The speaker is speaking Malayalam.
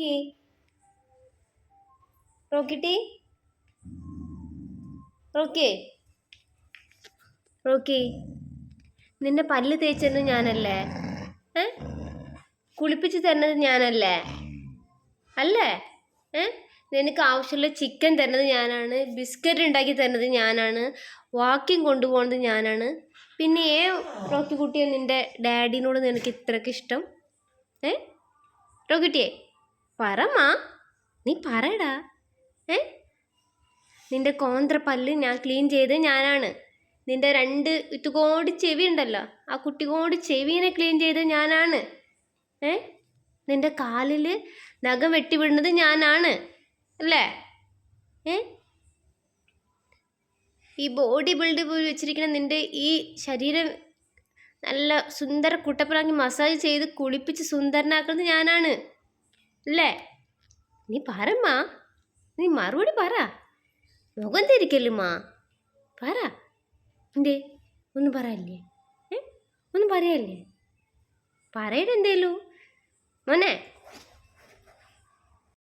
റോക്കി റോക്കിട്ടി? റോക്കി? റോക്കി നിന്റെ പല്ല് തേച്ചത് ഞാനല്ലേ? ഏ? കുളിപ്പിച്ച് തരുന്നത് ഞാനല്ലേ? അല്ലേ? ഏ? നിനക്ക് ആവശ്യമുള്ള ചിക്കൻ തരുന്നത് ഞാനാണ് ബിസ്ക്കറ്റ് ഉണ്ടാക്കി തരുന്നത് ഞാനാണ് വാക്കിംഗ് കൊണ്ടുപോകുന്നത് ഞാനാണ്. പിന്നെ ഏ റോക്കി കുട്ടിയെ നിന്റെ ഡാഡിനോട് നിനക്ക് ഇത്രയ്ക്ക് ഇഷ്ടം? ഏ? റോക്കിട്ടിയെ പറമാ നീ പറയടാ. ഏ? നിന്റെ കോന്ത്ര പല്ല് ഞാൻ ക്ലീൻ ചെയ്ത് ഞാനാണ്. നിന്റെ രണ്ട് ഇത്തുകോടി ചെവി ഉണ്ടല്ലോ ആ കുട്ടികോട് ചെവിനെ ക്ലീൻ ചെയ്ത് ഞാനാണ്. ഏ? നിന്റെ കാലിൽ നഖം വെട്ടിവിടുന്നത് ഞാനാണ്. അല്ലേ? ഏ? ഈ ബോഡി ബിൽഡ് പോയി വെച്ചിരിക്കുന്ന നിന്റെ ഈ ശരീരം നല്ല സുന്ദര കുട്ടപ്പിളാക്കി മസാജ് ചെയ്ത് കുളിപ്പിച്ച് സുന്ദരനാക്കുന്നത് ഞാനാണ്. അല്ലേ നീ പറമ്മാ. നീ മറുപടി പറ. മുഖം തിരിക്കല്ലുമാ പറ. എന്തേ? ഒന്നും പറയല്ലേ? ഏ? ഒന്നും പറയല്ലേ? പറയട്ടെ മോനെ